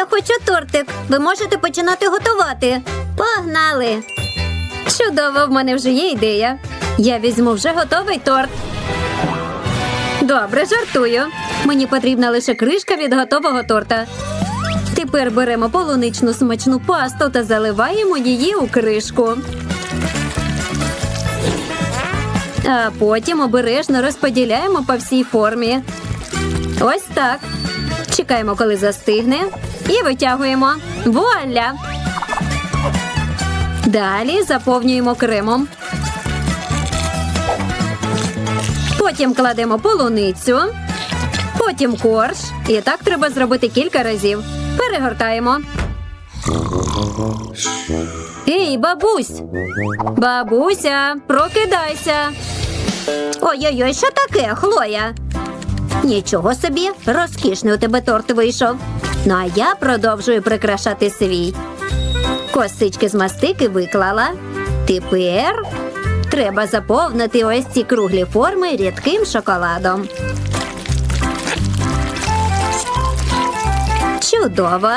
я хочу тортик. Ви можете починати готувати. Погнали! Чудово, в мене вже є ідея. Я візьму вже готовий торт. Добре, жартую. Мені потрібна лише кришка від готового торта. Тепер беремо полуничну смачну пасту та заливаємо її у кришку. А потім обережно розподіляємо по всій формі. Ось так. Чекаємо, коли застигне, і витягуємо. Вуаля! Далі заповнюємо кремом. Потім кладемо полуницю, потім корж. І так треба зробити кілька разів. Перегортаємо. Ей, бабусь! Бабуся, прокидайся. Ой-ой-ой, що таке, Хлоя? Нічого собі, розкішний у тебе торт вийшов. Ну а я продовжую прикрашати свій. Косички з мастики виклала. Тепер треба заповнити ось ці круглі форми рідким шоколадом. Чудово.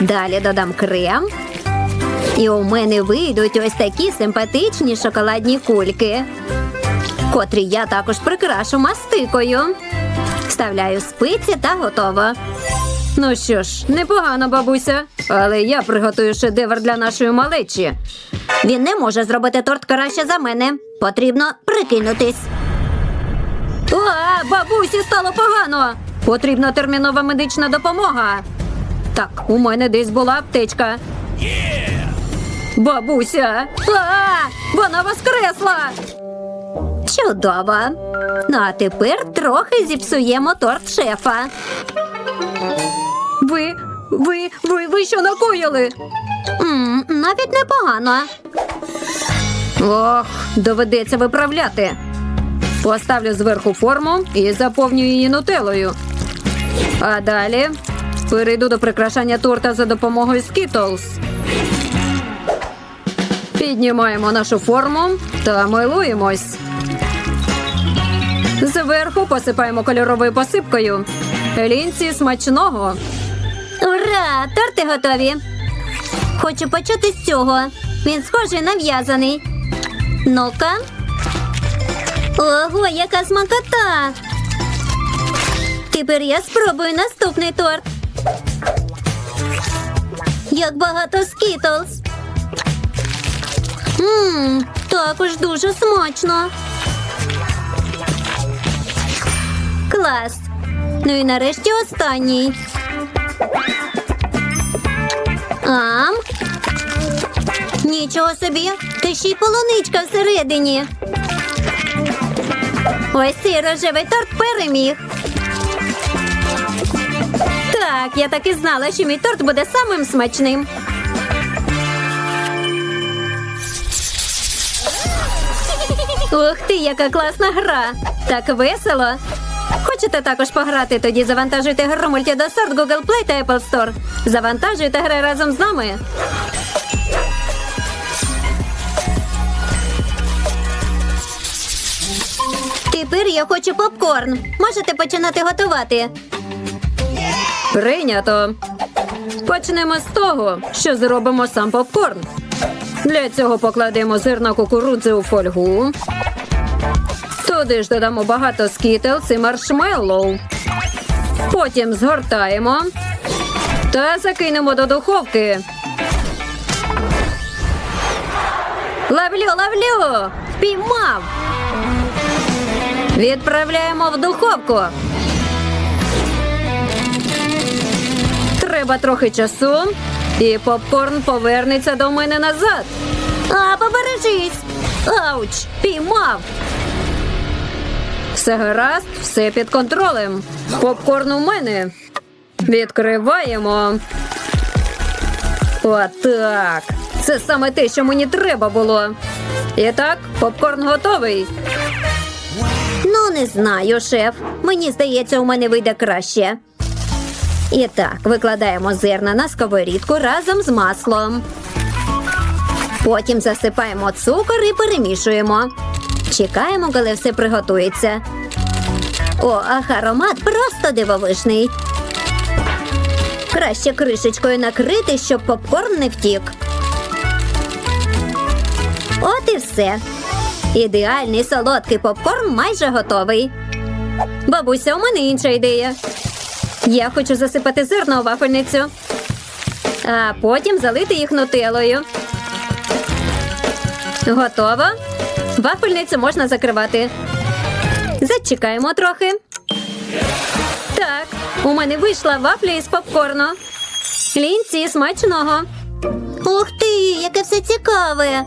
Далі додам крем. І у мене вийдуть ось такі симпатичні шоколадні кульки, котрі я також прикрашу мастикою. Вставляю спиці та готово. Ну що ж, непогано, бабуся, але я приготую шедевр для нашої малечі. Він не може зробити торт краще за мене. Потрібно прикинутись. А, бабусі стало погано. Потрібна термінова медична допомога. Так, у мене десь була аптечка. Бабуся! А, вона воскресла! Чудово. Ну а тепер трохи зіпсуємо торт шефа. Ви, ви, ви, що накоїли? м навіть непогано. Ох, доведеться виправляти. Поставлю зверху форму і заповню її нутелою. А далі перейду до прикрашання торта за допомогою Skittles. Піднімаємо нашу форму та милуємось. Зверху посипаємо кольоровою посипкою. Лінці смачного. Ура! Торти готові. Хочу почати з цього. Він схожий на в'язаний. Ну-ка. Ого, яка смакота! Тепер я спробую наступний торт. Як багато скітлз. Ммм, також дуже смачно. Клас. Ну і нарешті останній. Ам. Нічого собі. Та ще й полуничка всередині. Ось цей рожевий торт переміг. Так, я так і знала, що мій торт буде самим смачним. Ух ти, яка класна гра! Так весело. Хочете також пограти? Тоді завантажуйте гру Multidosort Google Play та Apple Store. Завантажуйте гри разом з нами. Тепер я хочу попкорн. Можете починати готувати. Прийнято. Почнемо з того, що зробимо сам попкорн. Для цього покладемо зерна кукурудзи у фольгу. Туди ж додамо багато скітлс і маршмеллоу. Потім згортаємо та закинемо до духовки. Ловлю, ловлю! Впіймав! Відправляємо в духовку. Треба трохи часу, і попкорн повернеться до мене назад. А, побережись! Ауч! Піймав! Все гаразд, все під контролем. Попкорн у мене. Відкриваємо. Отак. Це саме те, що мені треба було. І так, попкорн готовий. Ну, не знаю, шеф. Мені здається, у мене вийде краще. І так, викладаємо зерна на сковорідку разом з маслом. Потім засипаємо цукор і перемішуємо. Чекаємо, коли все приготується. О, ах, аромат просто дивовижний. Краще кришечкою накрити, щоб попкорн не втік. От і все. Ідеальний солодкий попкорн майже готовий. Бабуся, у мене інша ідея. Я хочу засипати зерно у вафельницю, а потім залити їх нутелою. Готово. Вафельницю можна закривати. Зачекаємо трохи. Так, у мене вийшла вафля із попкорну. Лінці смачного. Ух ти, яке все цікаве.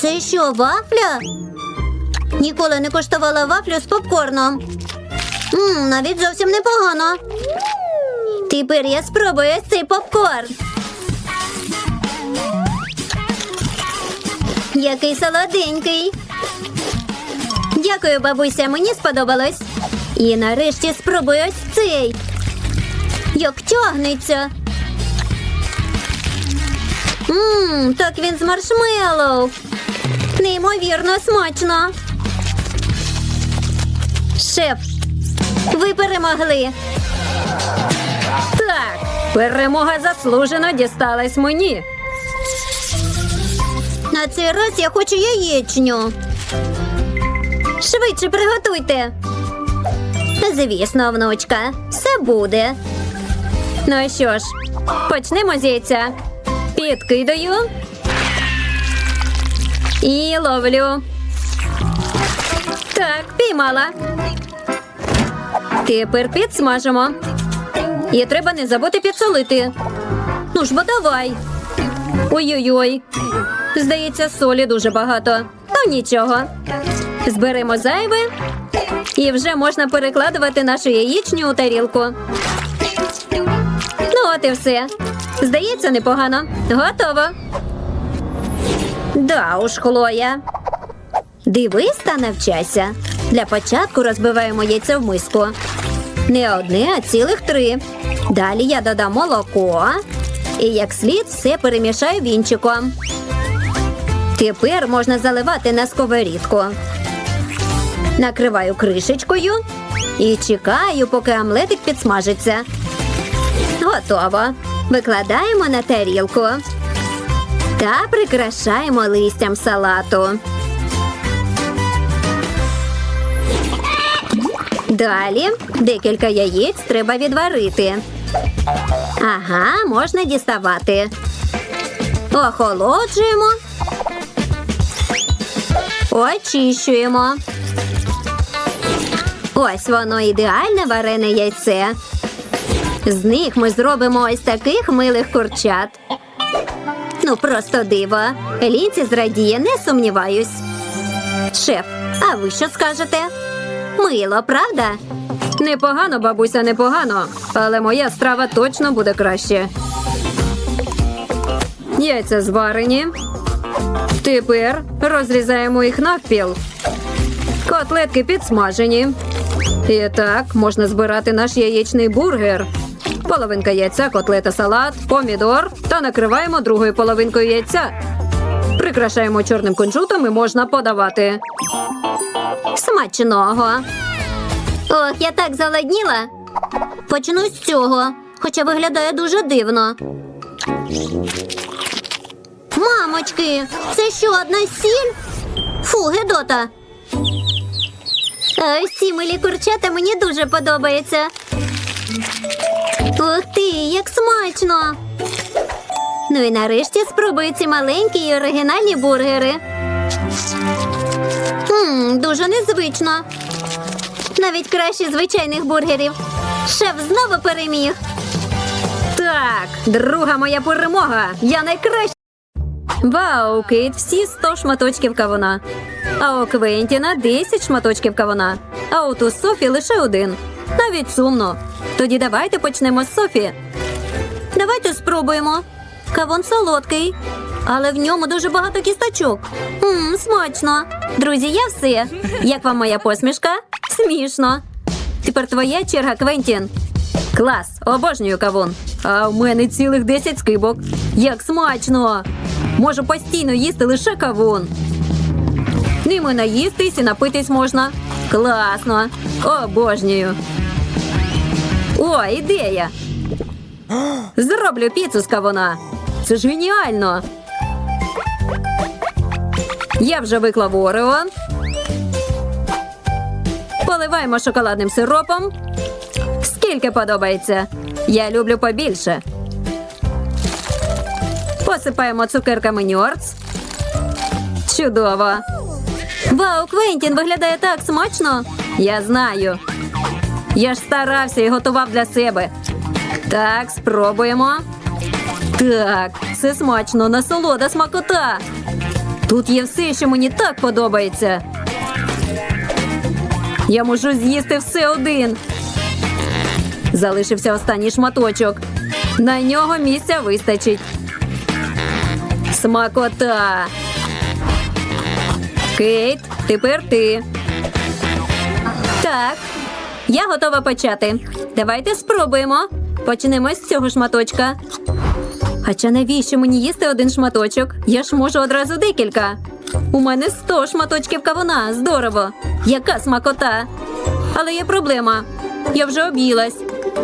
Це що, вафля? Ніколи не коштувала вафлю з попкорном. Мм, навіть зовсім непогано. Тепер я спробую цей попкорн. Який солоденький. Дякую, бабуся, мені сподобалось. І нарешті спробую ось цей. Як тягнеться. Ммм, так він з маршмеллоу. Неймовірно смачно. Шеф, ви перемогли. Так, перемога заслужено дісталась мені. На цей раз я хочу яєчню. Швидше приготуйте. Звісно, внучка, все буде. Ну що ж, почнемо з яйця. Підкидаю. І ловлю. Так, піймала. Тепер підсмажимо. І треба не забути підсолити. Ну ж бо давай. Ой-ой-ой. Здається, солі дуже багато. Ну нічого. Зберемо зайве і вже можна перекладувати нашу яєчню у тарілку. Ну, от і все. Здається, непогано. Готово. Да уж, Хлоя. Дивись та навчайся. Для початку розбиваємо яйце в миску. Не одне, а цілих три. Далі я додам молоко. І як слід все перемішаю вінчиком. Тепер можна заливати на сковорідку. Накриваю кришечкою і чекаю, поки омлетик підсмажиться. Готово. Викладаємо на тарілку та прикрашаємо листям салату. Далі декілька яєць треба відварити. Ага, можна діставати. Охолоджуємо. Очищуємо. Ось воно ідеальне варене яйце. З них ми зробимо ось таких милих курчат. Ну, просто диво. Лінці зрадіє, не сумніваюсь. Шеф, а ви що скажете? Мило, правда? Непогано, бабуся, непогано. Але моя страва точно буде краще. Яйця зварені. Тепер розрізаємо їх навпіл. Котлетки підсмажені. І так можна збирати наш яєчний бургер. Половинка яйця, котлета, салат, помідор та накриваємо другою половинкою яйця. Прикрашаємо чорним кунжутом і можна подавати. Смачного. Ох, я так заладніла. Почну з цього, хоча виглядає дуже дивно. Мамочки, це що, одна сіль? Фу, Гедота. А ці милі курчата мені дуже подобаються. Ух ти, як смачно! Ну і нарешті спробую ці маленькі і оригінальні бургери. Ммм, дуже незвично. Навіть краще звичайних бургерів. Шеф знову переміг. Так, друга моя перемога. Я найкраща. Вау, Кейт, всі 100 шматочків кавуна. А у Квентіна 10 шматочків кавуна. А от у Софі лише один. Навіть сумно. Тоді давайте почнемо з Софі. Давайте спробуємо. Кавун солодкий, але в ньому дуже багато кісточок. Мм, смачно. Друзі, я все. Як вам моя посмішка? Смішно. Тепер твоя черга, Квентін. Клас, обожнюю кавун. А в мене цілих 10 скибок. Як смачно! Можу постійно їсти лише кавун. Ними наїстись і напитись можна. Класно. Обожнюю. О, ідея. Зроблю піцу з кавуна. Це ж геніально. Я вже виклав орео. Поливаємо шоколадним сиропом. Скільки подобається. Я люблю побільше. Посипаємо цукерками ньорц. Чудово. Вау, Квентін виглядає так смачно. Я знаю. Я ж старався і готував для себе. Так, спробуємо. Так, це смачно, насолода смакота. Тут є все, що мені так подобається. Я можу з'їсти все один. Залишився останній шматочок. На нього місця вистачить. Смакота. Кейт, тепер ти. Так, я готова почати. Давайте спробуємо. Почнемо з цього шматочка. Хоча навіщо мені їсти один шматочок? Я ж можу одразу декілька. У мене 100 шматочків кавуна. Здорово. Яка смакота. Але є проблема. Я вже об'їлась,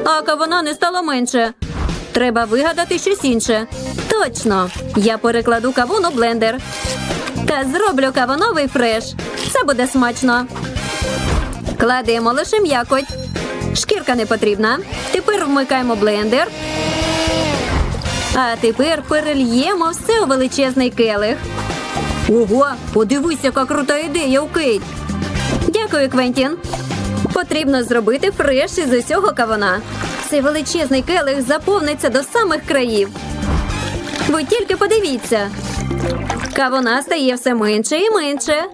а кавуна не стало менше. Треба вигадати щось інше. Точно, я перекладу кавун у блендер. Та зроблю кавуновий фреш. Це буде смачно. Кладемо лише м'якоть. Шкірка не потрібна. Тепер вмикаємо блендер. А тепер перельємо все у величезний келих. Ого, подивись, яка крута ідея у Кейт. Дякую, Квентін. Потрібно зробити фреш із усього кавуна. Цей величезний келих заповниться до самих країв. Ви тільки подивіться. Кавуна стає все менше і менше.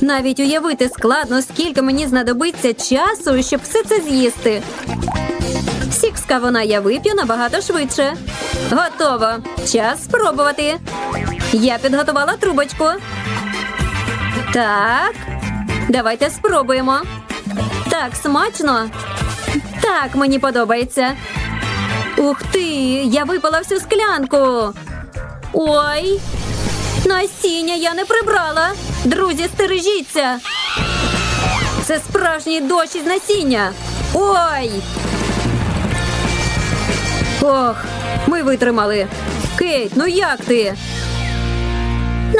Навіть уявити складно, скільки мені знадобиться часу, щоб все це з'їсти. Сік з кавуна я вип'ю набагато швидше. Готово. Час спробувати. Я підготувала трубочку. Так. Давайте спробуємо. Так, смачно. Так, мені подобається. Ух ти! Я випала всю склянку. Ой. Насіння я не прибрала. Друзі, стережіться. Це справжній дощ із насіння. Ой. Ох, ми витримали. Кейт, ну як ти?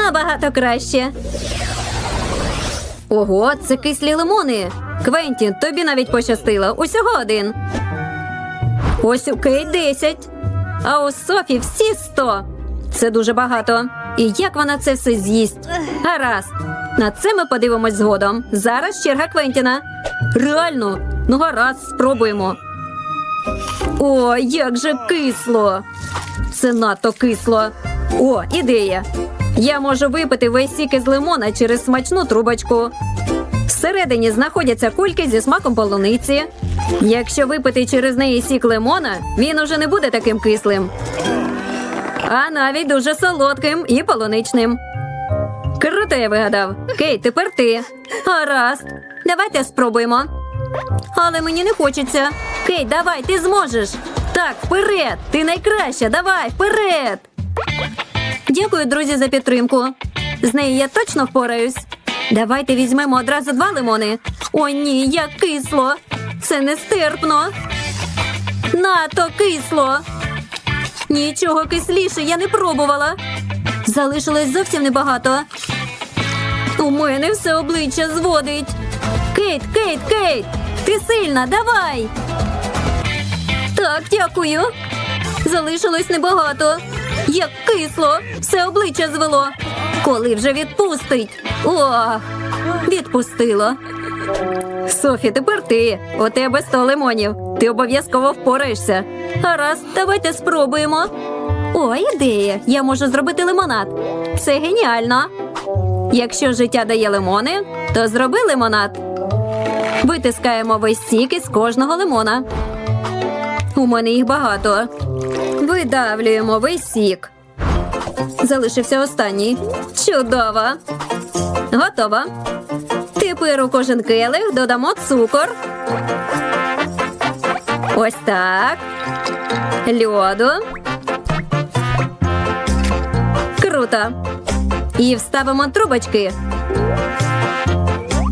Набагато краще. Ого, це кислі лимони. Квентін, тобі навіть пощастило. Усього один. Ось у Кейт 10. А у Софі всі 100. Це дуже багато. І як вона це все з'їсть? Гаразд. На це ми подивимось згодом. Зараз черга Квентіна. Реально, ну гаразд, спробуємо. О, як же кисло! Це надто кисло. О, ідея. Я можу випити весь сік із лимона через смачну трубочку. Всередині знаходяться кульки зі смаком полуниці. Якщо випити через неї сік лимона, він уже не буде таким кислим. А навіть дуже солодким і полуничним. Круто я вигадав. Кейт, тепер ти. Гаразд. Давайте спробуємо. Але мені не хочеться. Кейт, давай, ти зможеш. Так, вперед! Ти найкраща, давай, вперед! Дякую, друзі, за підтримку. З нею я точно впораюсь. Давайте візьмемо одразу два лимони. О, ні, як кисло. Це нестерпно. Нато кисло. Нічого кисліше я не пробувала. Залишилось зовсім небагато. У мене все обличчя зводить. Кейт, Кейт, Кейт! Ти сильна, давай. Так, дякую. Залишилось небагато. Як кисло, все обличчя звело. Коли вже відпустить? Ох, відпустило. Софі, тепер ти. У тебе 100 лимонів. Ти обов'язково впораєшся. Гаразд, давайте спробуємо. О, ідея! Я можу зробити лимонад. Це геніально. Якщо життя дає лимони, то зроби лимонад. Витискаємо весь сік із кожного лимона. У мене їх багато. Видавлюємо весь сік. Залишився останній. Чудово. Готово. Тепер у кожен келих додамо цукор. Ось так. Льоду. Круто. І вставимо трубочки.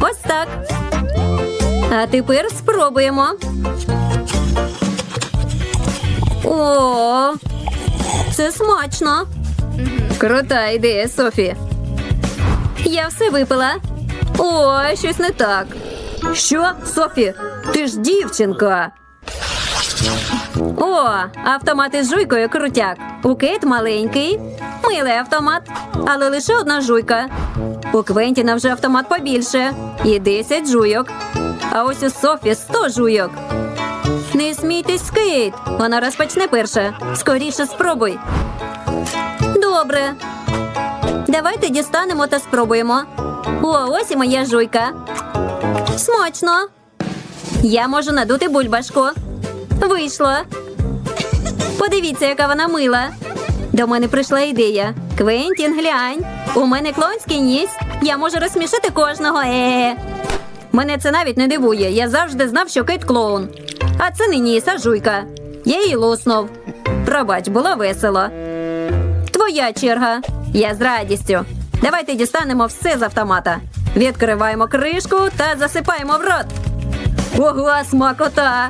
Ось так. А тепер спробуємо. О, це смачно. Крута ідея, Софі. Я все випила. О, щось не так. Що, Софі? Ти ж дівчинка. О, автомат із жуйкою крутяк. У Кейт маленький, милий автомат, але лише одна жуйка. У Квентіна вже автомат побільше і 10 жуйок. А ось у Софі 100 жуйок. Не смійтесь, Кейт. Вона розпочне перша. Скоріше спробуй. Добре. Давайте дістанемо та спробуємо. О, ось і моя жуйка. Смачно. Я можу надути бульбашку. Вийшло. Подивіться, яка вона мила. До мене прийшла ідея. Квентін, глянь. У мене клонський ніс. Я можу розсмішити кожного. Е. Мене це навіть не дивує. Я завжди знав, що Кейт клоун. А це не ніс, а жуйка. Я її луснув. Пробач, було весело. Твоя черга. Я з радістю. Давайте дістанемо все з автомата. Відкриваємо кришку та засипаємо в рот. Ого, смакота!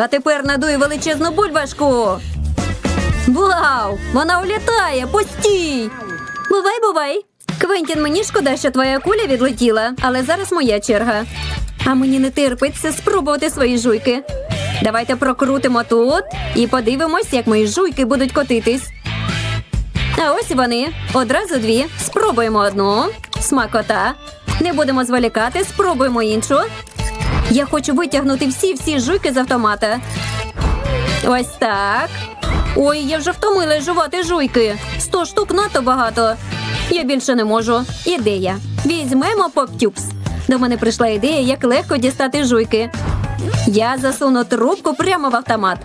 А тепер надуй величезну бульбашку. Вау! Вона улітає! Постій! Бувай, бувай! Квентін, мені шкода, що твоя куля відлетіла, але зараз моя черга. А мені не терпиться спробувати свої жуйки. Давайте прокрутимо тут і подивимось, як мої жуйки будуть котитись. А ось вони. Одразу дві. Спробуємо одну. Смакота. Не будемо зволікати, спробуємо іншу. Я хочу витягнути всі-всі жуйки з автомата. Ось так. Ой, я вже втомилась жувати жуйки. Сто штук надто багато. Я більше не можу. Ідея. Візьмемо поптюпс. До мене прийшла ідея, як легко дістати жуйки. Я засуну трубку прямо в автомат.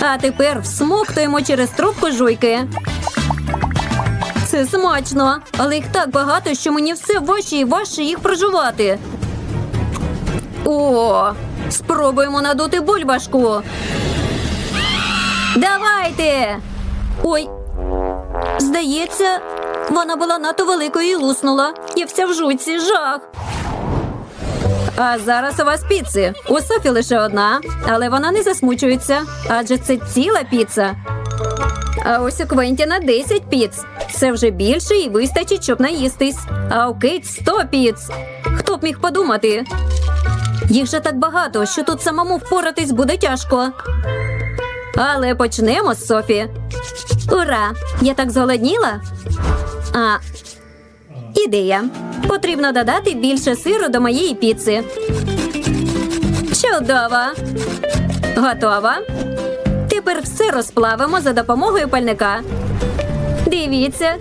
А тепер всмоктуємо через трубку жуйки. Це смачно, але їх так багато, що мені все важче і важче їх прожувати. О, спробуємо надути бульбашку. Давайте. Ой. Здається, вона була надто великою і луснула. Я вся в жуйці жах. А зараз у вас піци. У Софі лише одна, але вона не засмучується, адже це ціла піца. А ось у Квентіна 10 піц. Це вже більше і вистачить, щоб наїстись. А у Кейт 100 піц. Хто б міг подумати? Їх же так багато, що тут самому впоратись буде тяжко. Але почнемо з Софі. Ура! Я так зголодніла. А, ідея. Потрібно додати більше сиру до моєї піци. Чудово! Готова. Тепер все розплавимо за допомогою пальника. Дивіться.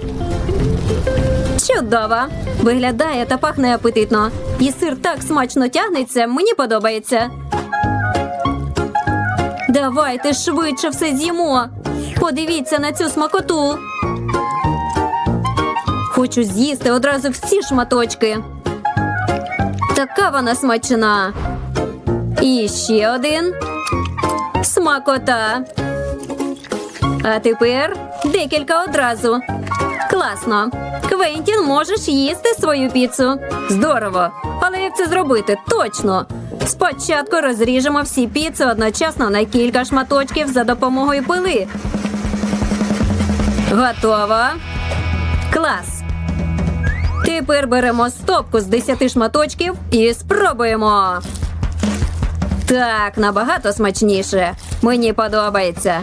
Чудово! Виглядає та пахне апетитно. І сир так смачно тягнеться, мені подобається. Давайте швидше все з'їмо. Подивіться на цю смакоту. Хочу з'їсти одразу всі шматочки. Така вона смачна. І ще один. Смакота. А тепер декілька одразу. Класно. Квентін, можеш їсти свою піцу. Здорово. Але як це зробити? Точно. Спочатку розріжемо всі піци одночасно на кілька шматочків за допомогою пили. Готово. Клас. Тепер беремо стопку з 10 шматочків і спробуємо. Так, набагато смачніше. Мені подобається.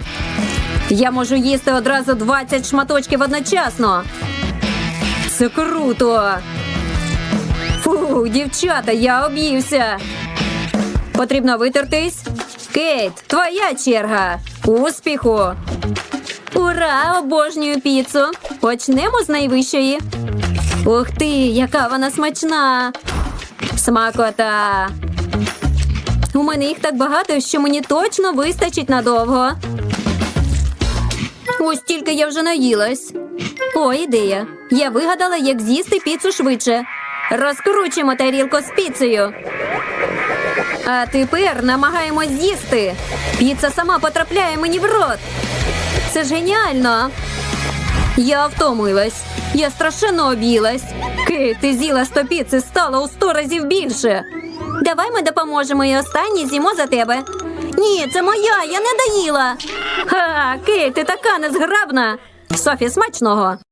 Я можу їсти одразу 20 шматочків одночасно. Це круто. Фу, дівчата, я об'ївся. Потрібно витертись. Кейт, твоя черга. Успіху. Ура! Обожнюю піцу. Почнемо з найвищої. Ух ти, яка вона смачна. Смакота. У мене їх так багато, що мені точно вистачить надовго. Ось тільки я вже наїлась. О, ідея. Я вигадала, як з'їсти піцу швидше. Розкручуємо тарілку з піцею. А тепер намагаємось з'їсти. Піца сама потрапляє мені в рот. Це ж геніально. Я втомилась. Я страшенно об'їлась. Кейт, ти з'їла сто піци, стало у сто разів більше. Давай ми допоможемо і останній з'їмо за тебе. Ні, це моя, я не доїла. Ха, Кейт, ти така незграбна. Софі, смачного.